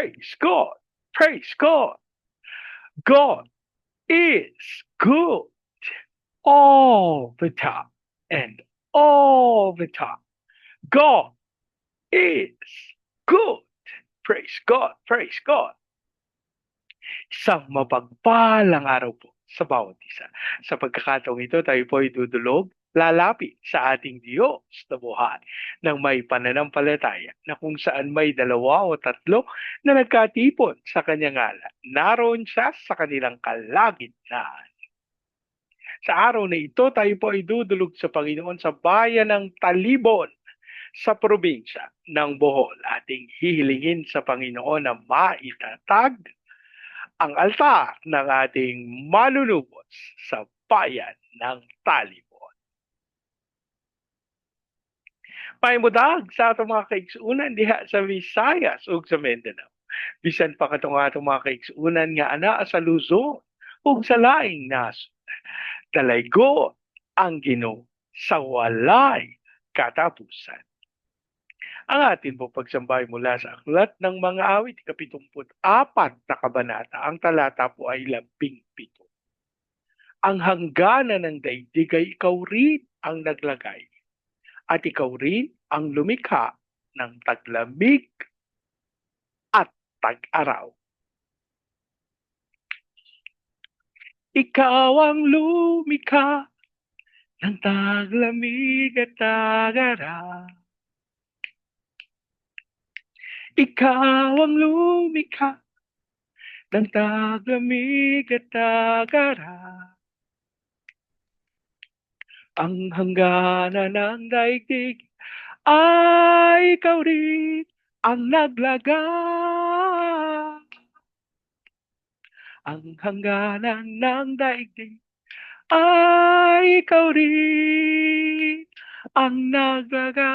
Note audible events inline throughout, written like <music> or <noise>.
Praise God. Praise God. God is good all the time and all the time. God is good. Praise God. Praise God. Isang mapagpalang araw po sa bawat isa. Sa pagkakataong ito, tayo po ay dudulog, lalapit sa ating Diyos na buhay ng may pananampalataya na kung saan may dalawa o tatlo na nagkatipon sa kanyang ngalan. Naroon siya sa kanilang kalagitnaan. Sa araw na ito, tayo po ay dudulog sa Panginoon sa bayan ng Talibon sa probinsya ng Bohol. Ating hihilingin sa Panginoon na maitatag ang altar ng ating manunubos sa bayan ng Talibon. Paimudag sa atong mga kaigsuunan diha sa Visayas ug sa Mindanao. Bisan pa katong atong mga kaigsuunan nga ana sa Luzon ug sa laing nasod. Dalaygo ang Ginoo sa walay katapusan. Ang atin po pagsambay mula sa aklat ng mga awit, kapitumput apat na kabanata, ang talata po ay labing pito. Ang hangganan ng daigdig ay ikaw rin ang naglagay at ikaw rin ang lumikha ng taglamig at tag-araw. Ikaw ang lumikha ng taglamig at tag-araw. Ikaw ang lumikha ng taglamig at tagara. Ang hangganan ng daigdig ay ikaw rin ang naglaga. Ang hangganan ng daigdig ay ikaw rin ang naglaga.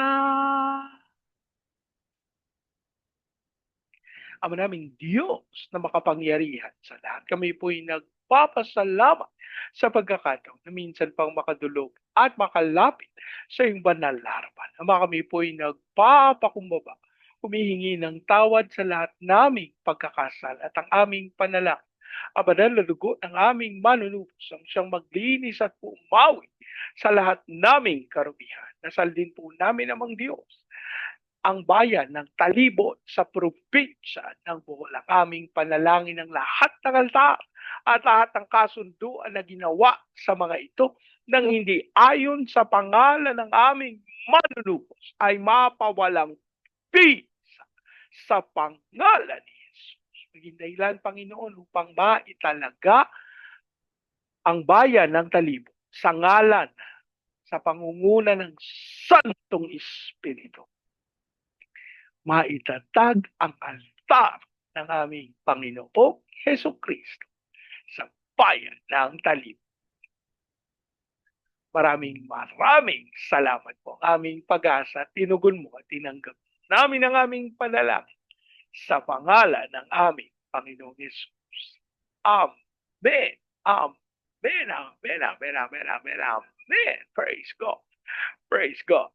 Ama naming Diyos na makapangyarihan sa lahat. Kami po'y nagpapasalamat sa pagkakataon na minsan pang makadulog at makalapit sa iyong banal na harapan. Ama kami po'y nagpapakumbaba, humihingi ng tawad sa lahat naming pagkakasal at ang aming panalangin. Abanal na dugo ng aming manunubos ang siyang maglinis at pumawi sa lahat naming karumihan. Nasal din po namin namang Diyos ang bayan ng Talibot sa probinsya ng Bohol. Ang aming panalangin ng lahat ng altar at lahat ng kasunduan na ginawa sa mga ito nang hindi ayon sa pangalan ng aming manunubos ay mapawalang pisa sa pangalan ni Jesus. Maging dahilan, Panginoon, upang maitalaga ang bayan ng Talibot sa ngalan sa pangunguna ng Santong Espiritu maitatag ang altar ng aming Panginoong Heso Kristo sa bayan ng Talib. Maraming maraming salamat po ang aming pag-asa. Tinugon mo at tinanggap namin ang aming panalangin sa pangalan ng aming Panginoong Jesus. Amen. Amen. Amen. Amen. Amen. Amen. Amen. Praise God. Praise God.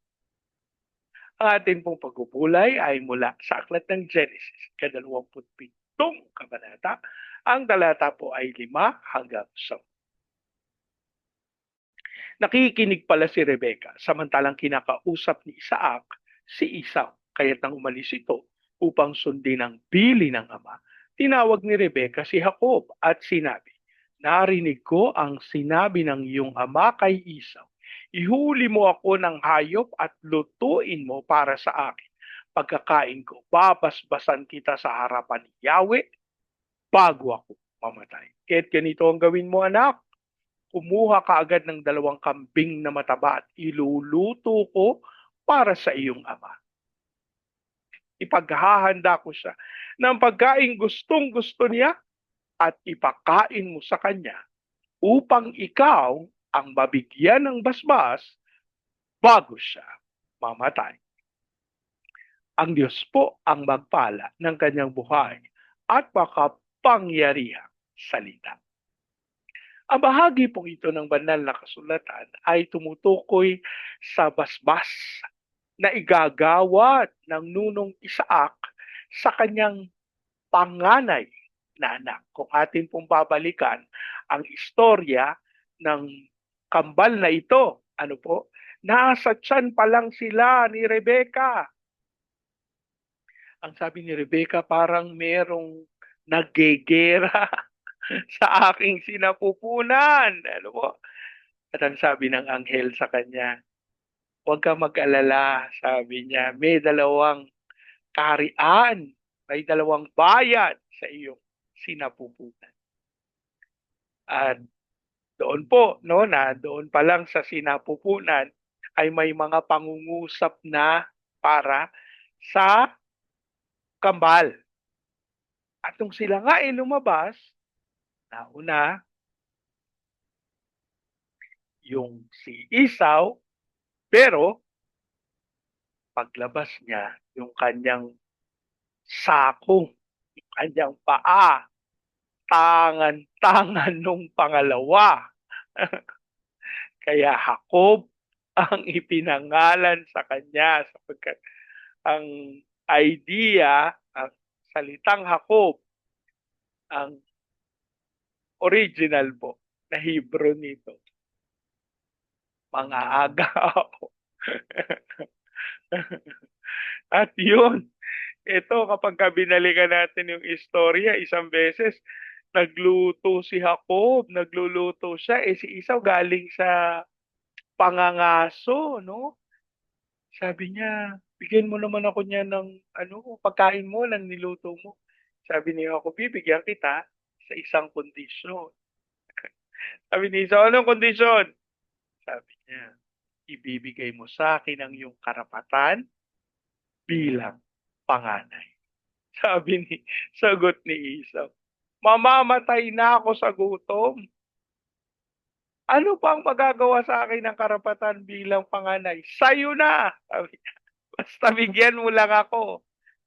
Ang ating pong pagpupulay ay mula sa aklat ng Genesis, kadalawamputpitong kabanata. Ang talata po ay lima hanggang sa Nakikinig pala si Rebecca samantalang kinakausap ni Isaac si Esau. Kaya't nang umalis ito upang sundin ang bili ng ama, tinawag ni Rebecca si Jacob at sinabi, Narinig ko ang sinabi ng iyong ama kay Esau Ihuli mo ako ng hayop at lutuin mo para sa akin. Pagkakain ko, babasbasan kita sa harapan ni Yahweh bago ako mamatay. Kahit ganito ang gawin mo anak, kumuha ka agad ng dalawang kambing na mataba at iluluto ko para sa iyong ama. Ipaghahanda ko siya ng pagkain gustong gusto niya at ipakain mo sa kanya upang ikaw ang mabigyan ng basbas bago siya mamatay. Ang Diyos po ang magpala ng kanyang buhay at makapangyarihang salita. Ang bahagi pong ito ng banal na kasulatan ay tumutukoy sa basbas na igagawat ng nunong Isaac sa kanyang panganay na anak. Kung atin pong babalikan ang istorya ng kambal na ito, ano po, nasa tiyan pa lang sila ni Rebecca. Ang sabi ni Rebecca, parang merong nagegera <laughs> sa aking sinapupunan. Ano po? At ang sabi ng anghel sa kanya, huwag ka mag-alala, sabi niya, may dalawang karian, may dalawang bayan sa iyong sinapupunan. At doon po, no, na doon pa lang sa sinapupunan ay may mga pangungusap na para sa kambal. At nung sila nga ay lumabas, nauna yung si Isaw, pero paglabas niya, yung kanyang sako, yung kanyang paa, tangan-tangan <laughs> nung pangalawa. <laughs> Kaya Jacob ang ipinangalan sa kanya sapagkat ang idea, ang salitang Jacob, ang original po na Hebrew nito. Mga agaw. <laughs> At yun, ito kapag binalikan natin yung istorya, isang beses, nagluto si Jacob, nagluluto siya, eh si Isaw galing sa pangangaso, no? Sabi niya, bigyan mo naman ako niya ng ano, pagkain mo ng niluto mo. Sabi ni Jacob, bibigyan kita sa isang kondisyon. <laughs> Sabi ni Isaw, anong kondisyon? Sabi niya, ibibigay mo sa akin ang iyong karapatan bilang panganay. <laughs> Sabi ni, sagot ni Isaw, mamamatay na ako sa gutom. Ano pang magagawa sa akin ng karapatan bilang panganay? Sa'yo na! <laughs> Basta bigyan mo lang ako.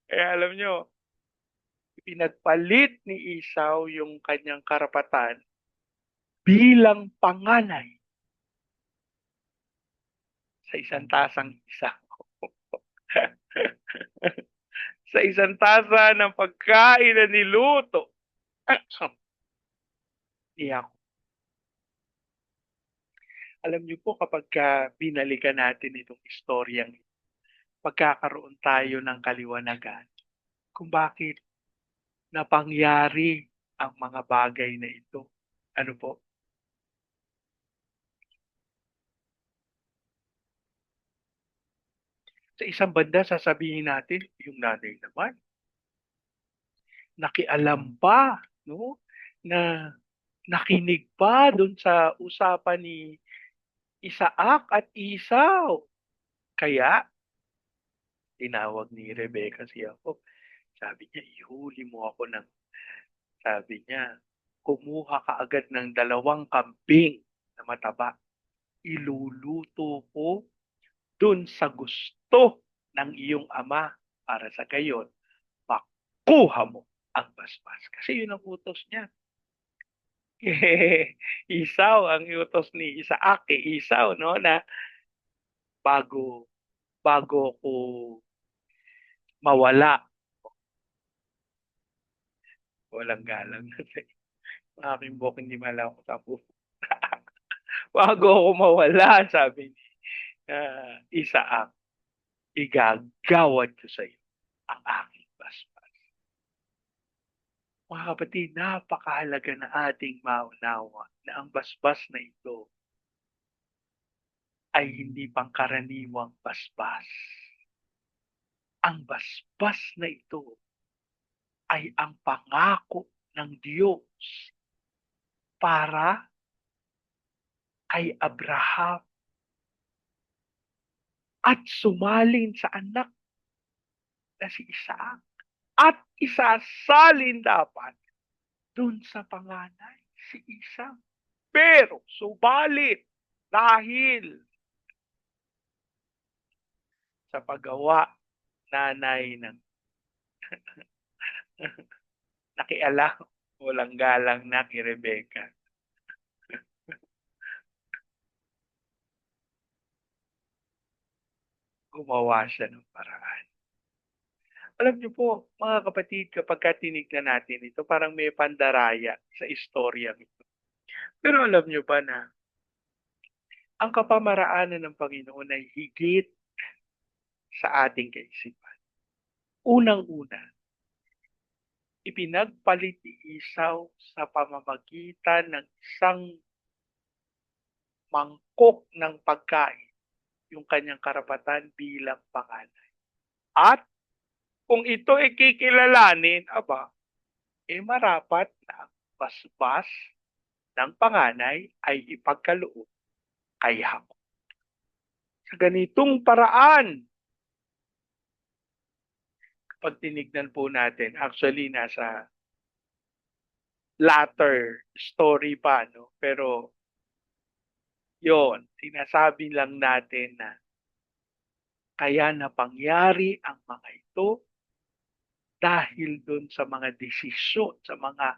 Kaya alam nyo, pinagpalit ni Isaw yung kanyang karapatan bilang panganay sa isang tasang isaw. <laughs> sa isang tasa ng pagkain na niluto. Iyak. Alam niyo po kapag ka binalikan natin itong istoryang pagkakaroon tayo ng kaliwanagan kung bakit napangyari ang mga bagay na ito. Ano po? Sa isang banda, sasabihin natin, yung nanay naman, nakialam pa, no? Na nakinig pa doon sa usapan ni Isaac at Isaw. Kaya, tinawag ni Rebecca si Jacob. Sabi niya, ihuli mo ako ng, sabi niya, kumuha ka agad ng dalawang kambing na mataba. Iluluto ko dun sa gusto ng iyong ama para sa gayon, makuha mo ang basbas. Kasi yun ang utos niya. <laughs> Isaw ang utos ni Isaac, eh, Isaw, no, na bago bago ko mawala walang galang <laughs> na aking buhok hindi malaw ko sa <laughs> bago ako mawala sabi ni uh, Isaac igagawad ko sa iyo ang aking mga kapatid, napakahalaga na ating maunawa na ang basbas na ito ay hindi pangkaraniwang basbas. Ang basbas na ito ay ang pangako ng Diyos para kay Abraham at sumalin sa anak na si Isaac at isasalin dapat dun sa panganay, si Isa. Pero, subalit, dahil sa paggawa nanay ng <laughs> nakialam, walang galang na kay Rebecca. <laughs> Gumawa siya ng paraan Alam niyo po, mga kapatid, kapagka tinignan natin ito, parang may pandaraya sa istoryang ito. Pero alam niyo ba na ang kapamaraanan ng Panginoon ay higit sa ating kaisipan. Unang-una, ipinagpalit ni Isaw sa pamamagitan ng isang mangkok ng pagkain yung kanyang karapatan bilang panganay. At kung ito ay kikilalanin, aba, eh marapat na basbas ng panganay ay ipagkaloob kay Jacob. Sa ganitong paraan, kapag tinignan po natin, actually nasa latter story pa, no? Pero yon sinasabi lang natin na kaya napangyari ang mga ito dahil doon sa mga desisyon, sa mga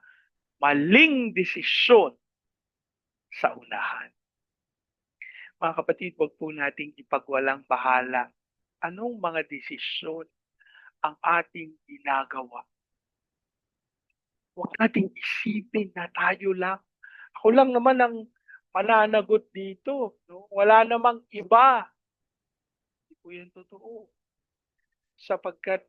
maling desisyon sa unahan. Mga kapatid, wag po nating ipagwalang bahala anong mga desisyon ang ating ginagawa. Huwag nating isipin na tayo lang. Ako lang naman ang mananagot dito. No? Wala namang iba. Hindi po yan totoo. Sapagkat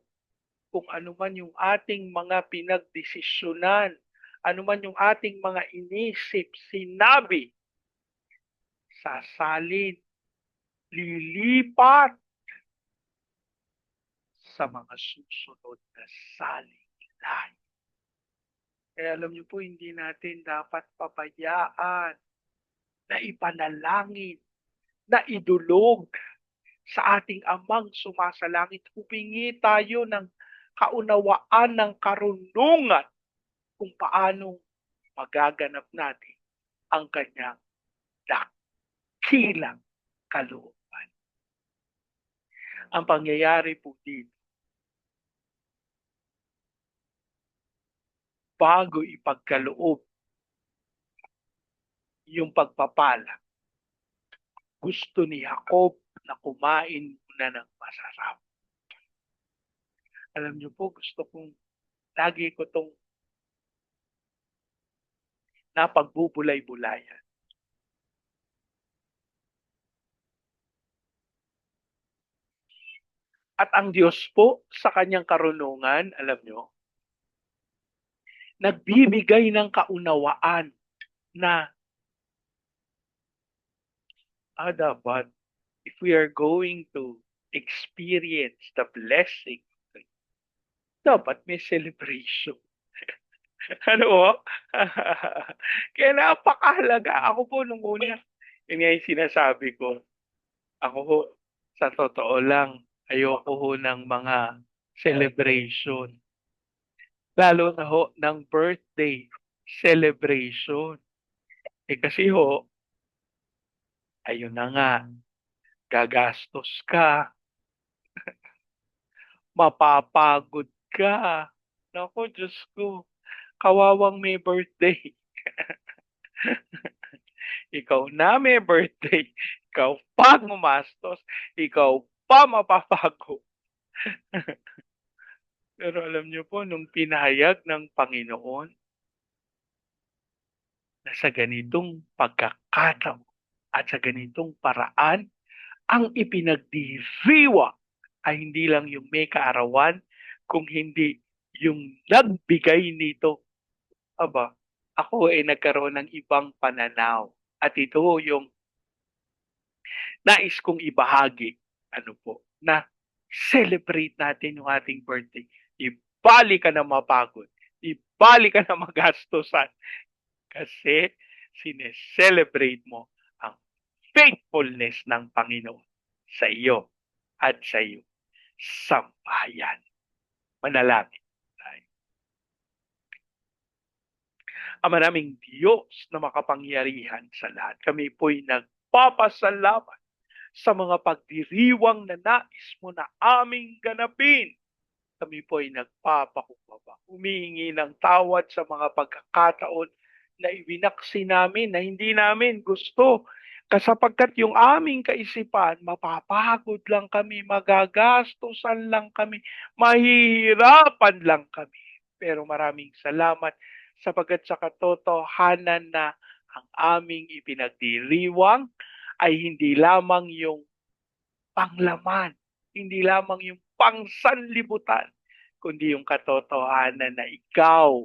kung ano man yung ating mga pinagdesisyonan, ano man yung ating mga inisip, sinabi, sasalin, lilipat sa mga susunod na saling lahi. Kaya alam niyo po, hindi natin dapat pabayaan na ipanalangin, na idulog sa ating amang sumasalangit. Humingi tayo ng kaunawaan ng karunungan kung paano magaganap natin ang kanyang dakilang kalooban. Ang pangyayari po dito, bago ipagkaloob yung pagpapala, gusto ni Jacob na kumain muna ng masarap. Alam niyo po, gusto kong lagi ko tong napagbubulay-bulayan. At ang Diyos po sa kanyang karunungan, alam nyo, nagbibigay ng kaunawaan na ah, dapat if we are going to experience the blessing, dapat may celebration. <laughs> ano po? <laughs> Kaya napakahalaga. Ako po nung una, yun nga yung sinasabi ko. Ako po, sa totoo lang, ayoko ho ng mga celebration. Lalo na ho ng birthday celebration. Eh kasi ho, ayun na nga, gagastos ka, <laughs> mapapagod ka. Naku, Diyos ko, kawawang may birthday. <laughs> ikaw na may birthday, ikaw pa gumastos, ikaw pa mapapago. <laughs> Pero alam niyo po, nung pinahayag ng Panginoon na sa ganitong pagkakataon at sa ganitong paraan, ang ipinagdiriwa ay hindi lang yung may kaarawan, kung hindi yung nagbigay nito. Aba, ako ay nagkaroon ng ibang pananaw. At ito yung nais kong ibahagi ano po, na celebrate natin yung ating birthday. Ibali ka na mapagod. Ibali ka na magastusan. Kasi sineselebrate mo ang faithfulness ng Panginoon sa iyo at sa iyo. Sambayan. Manalangin tayo. Ama naming Diyos na makapangyarihan sa lahat. Kami po'y nagpapasalamat sa mga pagdiriwang na nais mo na aming ganapin. Kami po ay nagpapakumbaba. Humihingi ng tawad sa mga pagkakataon na ibinaksi namin na hindi namin gusto Kasapagkat yung aming kaisipan, mapapagod lang kami, magagastusan lang kami, mahihirapan lang kami. Pero maraming salamat sapagkat sa katotohanan na ang aming ipinagdiriwang ay hindi lamang yung panglaman, hindi lamang yung pangsanlibutan, kundi yung katotohanan na ikaw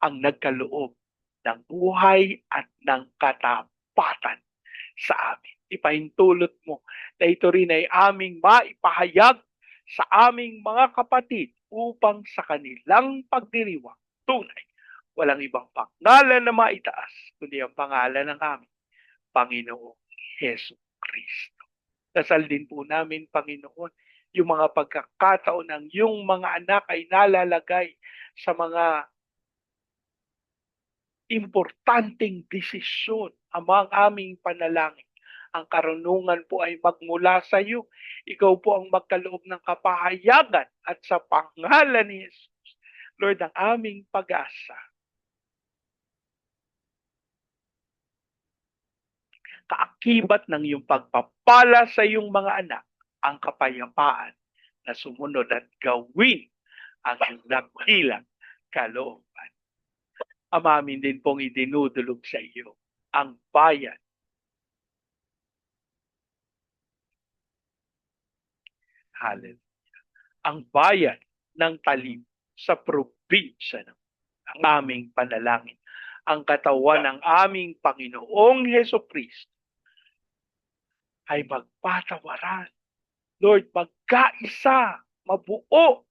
ang nagkaloob ng buhay at ng katapatan sa amin. Ipahintulot mo na ito rin ay aming maipahayag sa aming mga kapatid upang sa kanilang pagdiriwang tunay walang ibang pangalan na maitaas kundi ang pangalan ng aming Panginoong Heso Kristo. Dasal din po namin, Panginoon, yung mga pagkakataon ng yung mga anak ay nalalagay sa mga importanteng desisyon amang aming panalangin. Ang karunungan po ay magmula sa iyo. Ikaw po ang magkaloob ng kapahayagan at sa pangalan ni Jesus. Lord, ang aming pag-asa kaakibat ng iyong pagpapala sa iyong mga anak ang kapayapaan na sumunod at gawin ang iyong dakilang kalooban. Amamin din pong idinudulog sa iyo ang bayan. Hallelujah. Ang bayan ng talim sa probinsya ng ang aming panalangin ang katawan ng aming Panginoong Heso Kristo ay magpatawaran. Lord, magkaisa, mabuo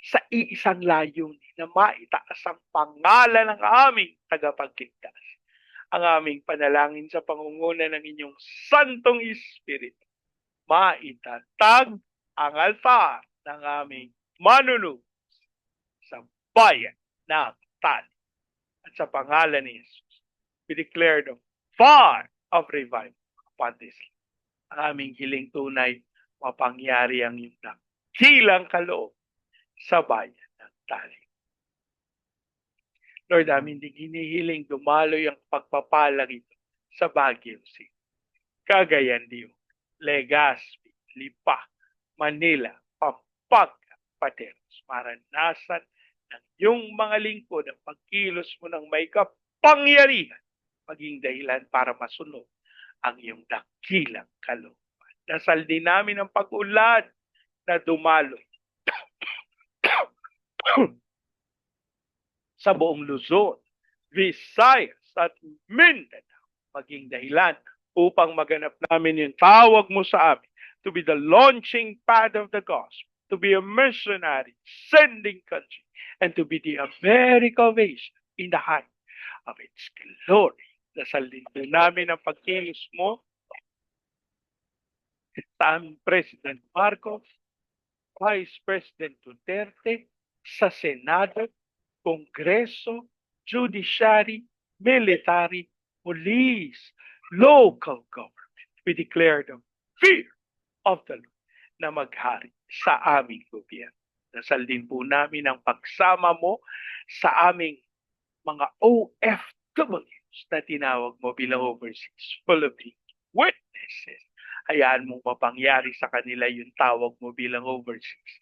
sa iisang layunin na maitaas ang pangalan ng aming tagapagligtas. Ang aming panalangin sa pangunguna ng inyong Santong Espiritu, maitatag ang altar ng aming manunod sa bayan ng Tali. At sa pangalan ni Jesus, we declare the fire of revival upon this ang aming hiling tunay, mapangyari ang iyong dakilang kaloob sa bayan ng tali. Lord, amin din hinihiling dumaloy ang pagpapala rito sa Baguio City. Cagayan Dio, Legazpi, Lipa, Manila, Pampanga, Pateros, maranasan ng iyong mga lingkod ang pagkilos mo ng may kapangyarihan maging dahilan para masunod ang iyong dakilang kalooban. Dasal din namin ang pag-ulad na dumaloy sa buong Luzon, Visayas at Mindanao maging dahilan upang maganap namin yung tawag mo sa amin to be the launching pad of the gospel, to be a missionary, sending country, and to be the America Ovation in the height of its glory. Dasal din namin ang pagkilos mo. Sa President Marcos, Vice President Duterte, sa Senado, Kongreso, Judiciary, Military, Police, Local Government. We declare the fear of the Lord na maghari sa aming gobyerno. Dasal din po namin ang pagsama mo sa aming mga OFW na tinawag mo bilang overseas of witnesses. Hayaan mong mapangyari sa kanila yung tawag mo bilang overseas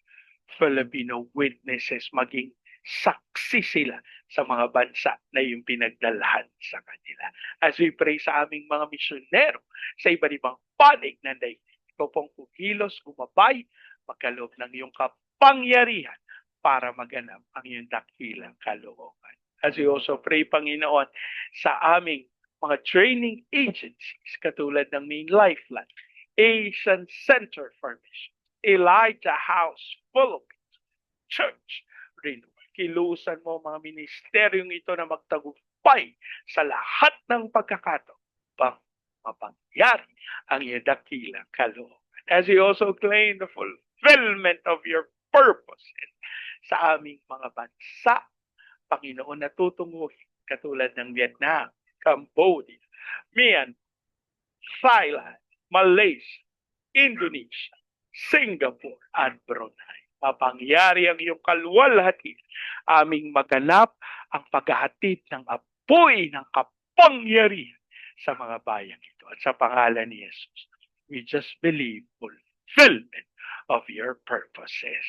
Filipino witnesses maging saksi sila sa mga bansa na yung pinagdalhan sa kanila. As we pray sa aming mga misyonero sa iba't ibang panig ng daigdig, ikaw pong kukilos, gumabay, magkaloob ng iyong kapangyarihan para maganap ang iyong dakilang kalooban as we also pray, Panginoon, sa aming mga training agencies katulad ng Main Lifeline, Asian Center for Mission, Elijah House Philippines, Church Renewal. Kilusan mo mga ministeryong ito na magtagumpay sa lahat ng pagkakataon pang mapangyari ang iyong dakilang kalooban. As we also claim the fulfillment of your purposes sa aming mga bansa Panginoon na tutunguhin katulad ng Vietnam, Cambodia, Myanmar, Thailand, Malaysia, Indonesia, Singapore, at Brunei. Mapangyari ang iyong kalwalhati, aming maganap ang paghahatid ng apoy ng kapangyarihan sa mga bayang ito. at sa pangalan ni Jesus. We just believe fulfillment of your purposes.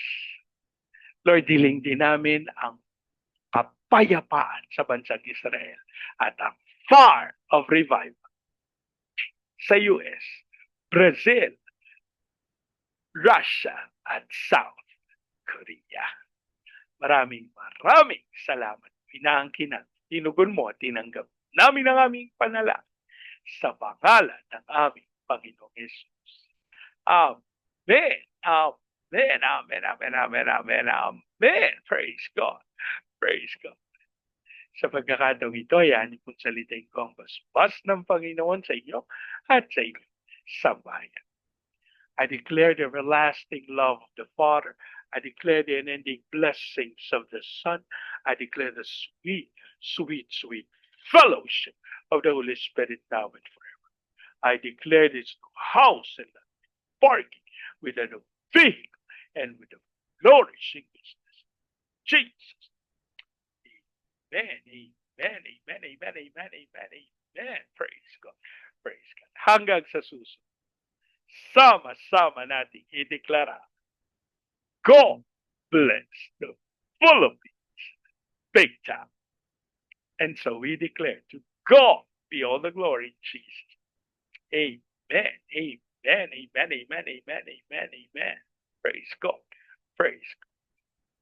Lord, diling din namin ang kapayapaan sa bansang Israel at ang far of revival sa US, Brazil, Russia, at South Korea. Maraming maraming salamat. Inaangkin na, tinugon mo at tinanggap namin ang aming panalangin sa pangalan ng aming Panginoong Yesus. Amen. Amen. Amen. Amen. Amen. Amen. Amen. Praise God. Praise God. Sa pagkakataong ito, yan kung salitain ko ang basbas ng Panginoon sa inyo at sa inyo sa bayan. I declare the everlasting love of the Father. I declare the unending blessings of the Son. I declare the sweet, sweet, sweet fellowship of the Holy Spirit now and forever. I declare this house and the parking with a new vehicle and with a flourishing business. Jesus. Amen, amen, amen, amen, amen, amen, amen. Praise God. Praise God. Hanggang sa susunod. Sama-sama nating ideklara. God bless the Philippines. Big time. And so we declare to God be all the glory, Jesus. Amen, amen, amen, amen, amen, amen, amen. Praise God. Praise.